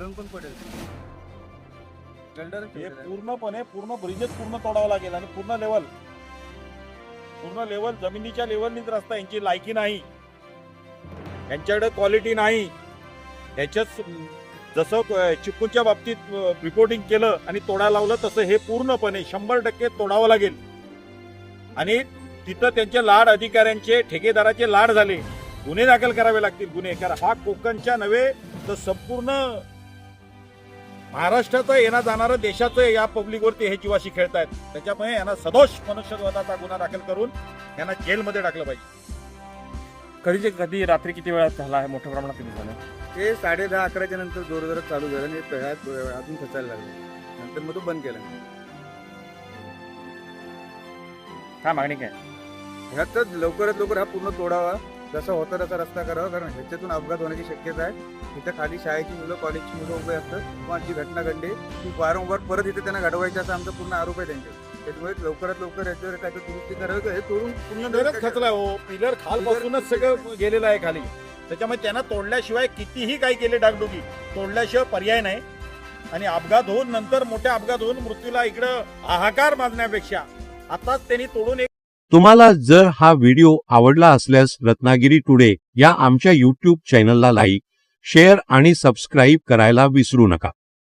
घालून पण पडेल. पूर्णपणे पूर्ण ब्रिजेस पूर्ण तोडावं लागेल आणि पूर्ण लेवल पूर्ण लेवल जमिनीच्या लेवलनीच रस्ता यांची लायकी नाही. यांच्याकडे क्वालिटी नाही. याच्याच जसं अं, चिपकूच्या बाबतीत रिपोर्टिंग केलं आणि तोडा लावलं तसं हे पूर्णपणे शंभर टक्के तोडावं लागेल. आणि तिथं त्यांच्या लाड अधिकाऱ्यांचे ठेकेदाराचे लाड झाले. गुन्हे दाखल करावे लागतील गुन्हे. कारण हा कोकणच्या नव्हे तर संपूर्ण महाराष्ट्राचं येणं जाणारं देशाचं या पब्लिकवरती हे जीवाशी खेळतायत. त्याच्यामुळे यांना सदोष मनुष्यवधाचा गुन्हा दाखल करून यांना जेलमध्ये टाकलं पाहिजे. कधीचे कधी रात्री किती वेळात झाला आहे? मोठ्या प्रमाणात किती झालं ते साडे दहा अकराच्या नंतर जोर जोरात चालू झालं आणि पेळ्यात अजून खचायला लागलं. नंतर मग तो बंद केला. काय मागणी काय? ह्यातच लवकरात लवकर हा पूर्ण तोडावा. जसा होता तसा रस्ता करावा कारण ह्याच्यातून अपघात होण्याची शक्यता आहे. इथं खाली शाळेची मुलं कॉलेजची मुलं उभे असतात. किंवा जी घटना घडली ती वारंवार परत इथे त्यांना घडवायचा असा आमचा पूर्ण आरोप आहे त्यांच्यावर. त्याच्यामुळे लवकरात लवकर याच्यावर काय दुरुस्ती करावी का? हे तोडून पूर्ण खचलाय हो. पिलर खालपासूनच सगळं गेलेलं आहे खाली. त्याच्यामुळे त्यांना तोडल्याशिवाय कितीही काही केले डागडुगी तोडल्याशिवाय पर्याय नाही. आणि अपघात होऊन नंतर मोठे अपघात होऊन मृत्यूला इकडं हाहाकार माजण्यापेक्षा आताच त्यांनी तोडून एक तुम्हाला जर हा व्हिडिओ आवडला असल्यास रत्नागिरी टुडे या आमच्या यूट्यूब चॅनलला लाईक शेअर आणि सबस्क्राईब करायला विसरू नका.